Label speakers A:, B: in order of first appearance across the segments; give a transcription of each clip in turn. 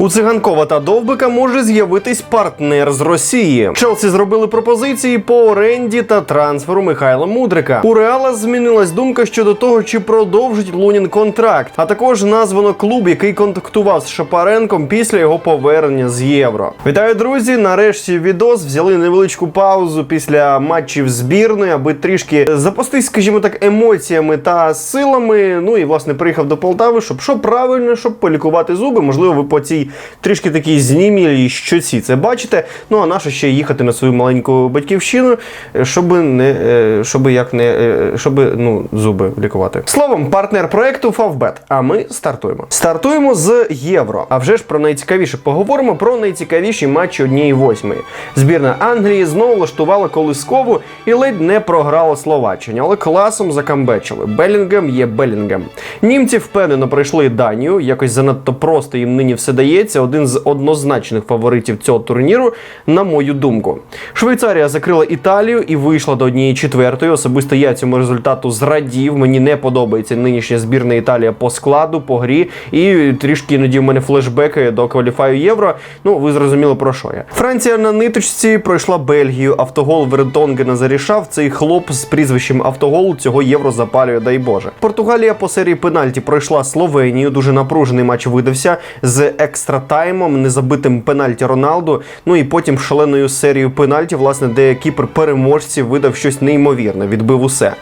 A: У циганкова та довбика може з'явитись партнер з Росії. Челсі зробили пропозиції по оренді та трансферу Михайла Мудрика. У Реала змінилась думка щодо того, чи продовжить Лунін контракт. А також названо клуб, який контактував з Шапаренком після його повернення з євро. Вітаю, друзі! Нарешті відос взяли невеличку паузу після матчів збірної, аби трішки запастись, скажімо так, емоціями та силами. Ну і власне приїхав до Полтави, щоб що правильно, щоб полікувати зуби. Можливо, ви по цій трішки такій знімілій щоці це бачите. Ну а нащо ще їхати на свою маленьку батьківщину, щоб не е, щоб як не е, щоб ну зуби лікувати. Словом, партнер проекту Favbet. А ми стартуємо. Стартуємо з євро. А вже ж про найцікавіше поговоримо про найцікавіші матчі однієї восьмої. Збірна Англії знову влаштувала колискову і ледь не програла Словаччині, але класом закамбечили. Белінгем є Белінгем. Німці впевнено пройшли Данію. Якось занадто просто їм нині все дається. Один з однозначних фаворитів цього турніру, на мою думку. Швейцарія закрила Італію і вийшла до однієї четвертої. Особисто я цьому результату зрадів. Мені не подобається нинішня збірна Італія по складу, по грі. І трішки іноді в мене флешбеки до кваліфаю євро. Ну, ви зрозуміли про що я. Франція на ниточці пройшла Бельгію. Автогол Вердонгена зарішав. Цей хлоп з прізвищем Автогол цього євро запалює, дай Боже. Португалія по серії пенальті пройшла Словенію. Дуже напружений матч видався з екстра таймом, незабитим пенальті Роналду. Ну і потім шаленою серією пенальті, власне, де кіпер переможців видав щось неймовірне, відбив усе.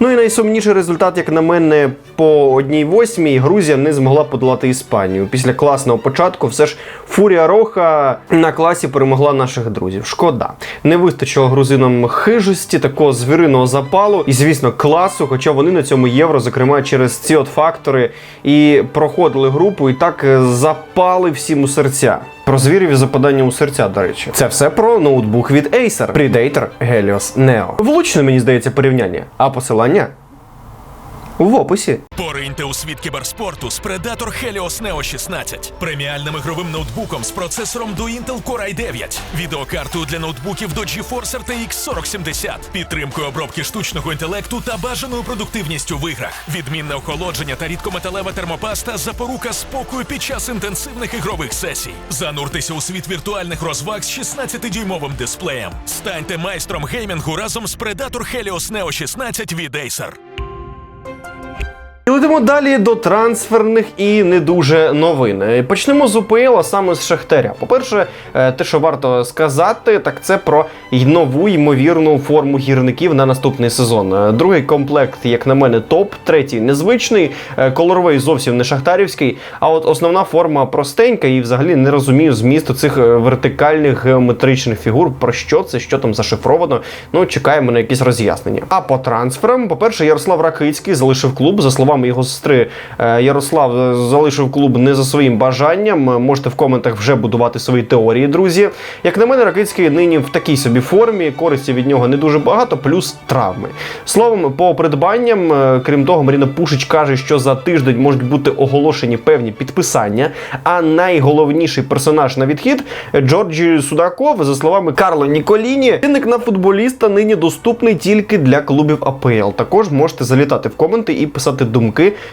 A: Ну і найсумніший результат, як на мене, по одній восьмій Грузія не змогла подолати Іспанію. Після класного початку все ж Фурія Роха на класі перемогла наших друзів. Шкода. Не вистачило грузинам хижості, такого звіриного запалу і, звісно, класу. Хоча вони на цьому євро, зокрема, через ці от фактори і проходили групу, і так е, запали всім у серця. Про звірів і западання у серця, до речі, це все про ноутбук від Acer Predator Helios Neo. Влучне, мені здається, порівняння. А посилання в описі.
B: Пориньте у світ кіберспорту з Predator Helios Neo 16, преміальним ігровим ноутбуком з процесором до Intel Core i9, відеокартою для ноутбуків до GeForce RTX 4070, підтримкою обробки штучного інтелекту та бажаною продуктивністю в іграх, відмінне охолодження та рідкометалева термопаста запорука спокою під час інтенсивних ігрових сесій. Зануртеся у світ віртуальних розваг з 16-дюймовим дисплеєм. Станьте майстром геймінгу разом з Predator Helios Neo 16 від Acer.
A: Летимо далі до трансферних і не дуже новин. Е, Почнемо з УПЛ, а саме з Шахтаря. По-перше, е, те, що варто сказати, так це про нову ймовірну форму гірників на наступний сезон. Е, Другий комплект, як на мене, топ, третій незвичний, колоровий зовсім не шахтарівський. А от основна форма простенька, і взагалі не розумію змісту цих вертикальних геометричних фігур. Про що це, що там зашифровано. Ну, чекаємо на якісь роз'яснення. А по трансферам, по-перше, Ярослав Ракицький залишив клуб. За словами його сестри, е, Ярослав е, залишив клуб не за своїм бажанням. Е, Можете в коментах вже будувати свої теорії, друзі. Як на мене, Ракицький нині в такій собі формі, користі від нього не дуже багато, плюс травми. Словом, по придбанням, крім того, Маріна Пушич каже, що за тиждень можуть бути оголошені певні підписання. А найголовніший персонаж на відхід Джорджі Судаков, за словами Карла Ніколіні, цінник на футболіста нині доступний тільки для клубів АПЛ. Також можете залітати в коменти і писати думки,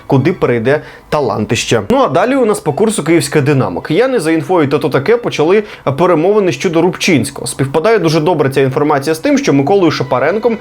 A: куди перейде талантище. Ну а далі у нас по курсу Київська Динамо. Кияни за інфою та то таке почали перемовини щодо Рубчинського. Співпадає дуже добре ця інформація з тим, що Миколою Шапаренком.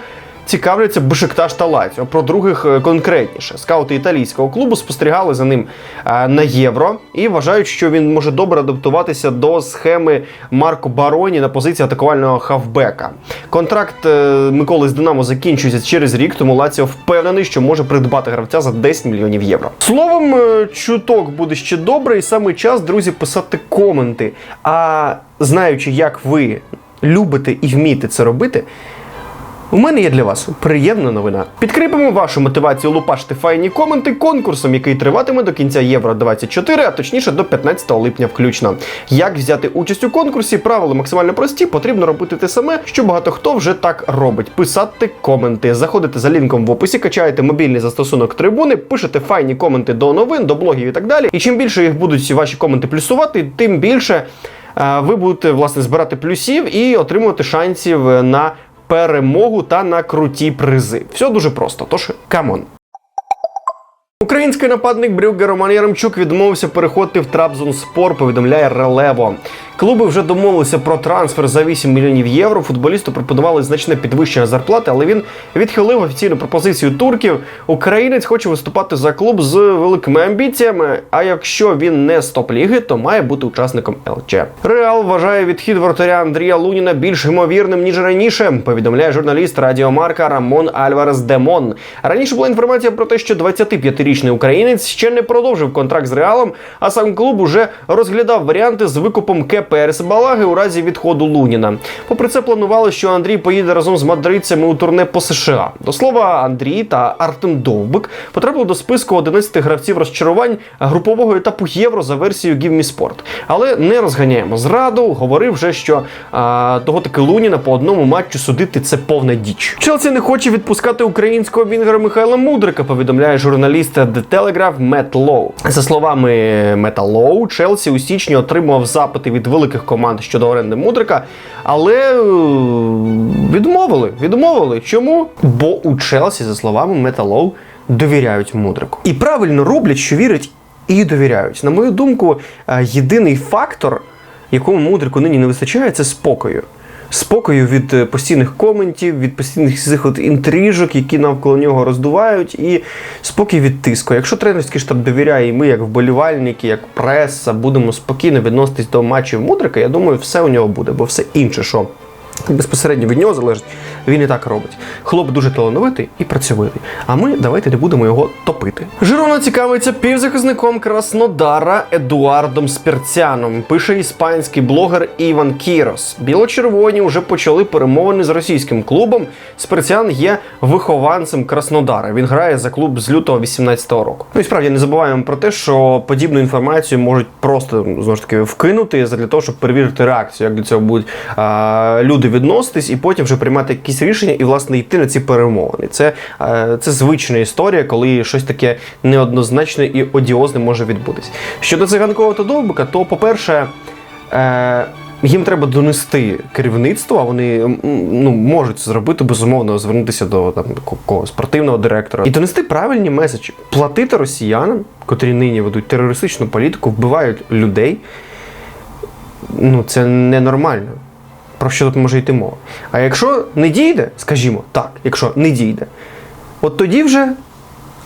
A: Цікавляться Бешикташ та Лаціо. Про других е, конкретніше. Скаути італійського клубу спостерігали за ним е, на євро і вважають, що він може добре адаптуватися до схеми Марко Бароні на позиції атакувального хавбека. Контракт е, Миколи з Динамо закінчується через рік, тому Лаціо впевнений, що може придбати гравця за 10 мільйонів євро. Словом, чуток буде ще добре, і саме час, друзі, писати коменти. А знаючи, як ви любите і вмієте це робити. У мене є для вас приємна новина. Підкріпимо вашу мотивацію лупашити файні коменти конкурсом, який триватиме до кінця Євро 24, а точніше до 15 липня включно. Як взяти участь у конкурсі? Правила максимально прості. Потрібно робити те саме, що багато хто вже так робить. Писати коменти. Заходите за лінком в описі, качаєте мобільний застосунок трибуни, пишете файні коменти до новин, до блогів і так далі. І чим більше їх будуть ваші коменти плюсувати, тим більше. е, Ви будете власне збирати плюсів і отримувати шансів на перемогу та на круті призи. Все дуже просто. Тож камон. Український нападник Брюгге Роман Яремчук відмовився переходити в Трабзонспор, повідомляє Релево. Клуби вже домовилися про трансфер за 8 мільйонів євро. Футболісту пропонували значне підвищення зарплати, але він відхилив офіційну пропозицію турків. Українець хоче виступати за клуб з великими амбіціями. А якщо він не з топ-ліги, то має бути учасником ЛЧ. Реал вважає відхід вратаря Андрія Луніна більш ймовірним ніж раніше. Повідомляє журналіст Радіомарка Рамон Альварес Демон. Раніше була інформація про те, що 25-річний українець ще не продовжив контракт з Реалом, а сам клуб уже розглядав варіанти з викупом КП Балаги у разі відходу Луніна. Попри це, планували, що Андрій поїде разом з мадридцями у турне по США. До слова, Андрій та Артем Довбик потрапили до списку 11 гравців розчарувань групового етапу Євро за версією Me Sport. Але не розганяємо зраду. Говорив вже, що а, того таки Луніна по одному матчу судити це повна діч. Челсі не хоче відпускати українського вінгера Михайла Мудрика. Повідомляє журналіст The Telegraph Мет Лоу. За словами Мета Лоу, Челсі у січні отримував запити від великих команд щодо оренди Мудрика, але е, відмовили. Відмовили. Чому? Бо у Челсі, за словами Металов, довіряють Мудрику. І правильно роблять, що вірять і довіряють. На мою думку, е, єдиний фактор, якому мудрику нині не вистачає, це спокою. Спокою від е, постійних коментів, від постійних цих от інтрижок, які навколо нього роздувають, і спокій від тиску. Якщо тренерський штаб довіряє, і ми, як вболівальники, як преса, будемо спокійно відноситись до матчів мудрика, я думаю, все у нього буде, бо все інше, що безпосередньо від нього залежить, він і так робить. Хлоп дуже талановитий і працьовитий. А ми давайте не будемо його топити. Жирона цікавиться півзахисником Краснодара Едуардом Спірцяном. Пише іспанський блогер Іван Кірос. Біло-червоні вже почали перемовини з російським клубом. Спірцян є вихованцем Краснодара. Він грає за клуб з лютого 18-го року. Ну і справді не забуваємо про те, що подібну інформацію можуть просто знову ж таки вкинути для того, щоб перевірити реакцію, як до цього будуть а, люди відноситись, і потім вже приймати якісь рішення і власне йти на ці перемовини. Це, е, це звична історія, коли щось таке неоднозначне і одіозне може відбутись. Щодо циганкова та довбика, то, по-перше, е, їм треба донести керівництво, а вони ну, можуть це зробити, безумовно, звернутися до там, якогось спортивного директора і донести правильні меседжі, платити росіянам, котрі нині ведуть терористичну політику, вбивають людей. Ну, це ненормально. Про що тут може йти мова? А якщо не дійде, скажімо так, якщо не дійде, от тоді вже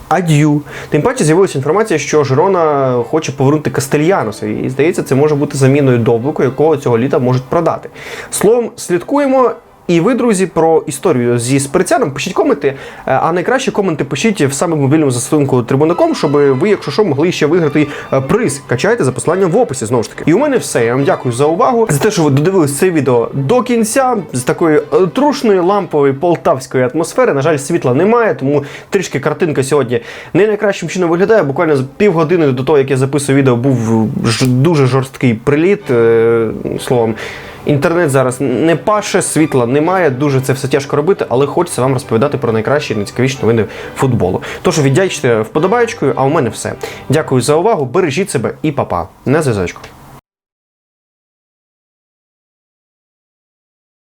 A: ад'ю. Тим паче з'явилася інформація, що Жирона хоче повернути Кастельянуса. І здається, це може бути заміною Довбику, якого цього літа можуть продати. Словом, слідкуємо. І ви, друзі, про історію зі спирцяном пишіть коменти, е, а найкраще коменти пишіть в саме мобільному застосунку Трибунаком, щоб ви, якщо що, могли ще виграти е, приз. Качайте за посиланням в описі знову ж таки. І у мене все. Я вам дякую за увагу, за те, що ви додивились це відео до кінця з такої е, трушної лампової полтавської атмосфери. На жаль, світла немає, тому трішки картинка сьогодні не найкращим чином виглядає. Буквально за півгодини до того, як я записую відео, був дуже жорсткий приліт. Словом. Інтернет зараз не паше, світла немає, дуже це все тяжко робити, але хочеться вам розповідати про найкращі і найцікавіші новини футболу. Тож віддячте вподобаєчкою, а у мене все. Дякую за увагу, бережіть себе і па-па. На зв'язочку.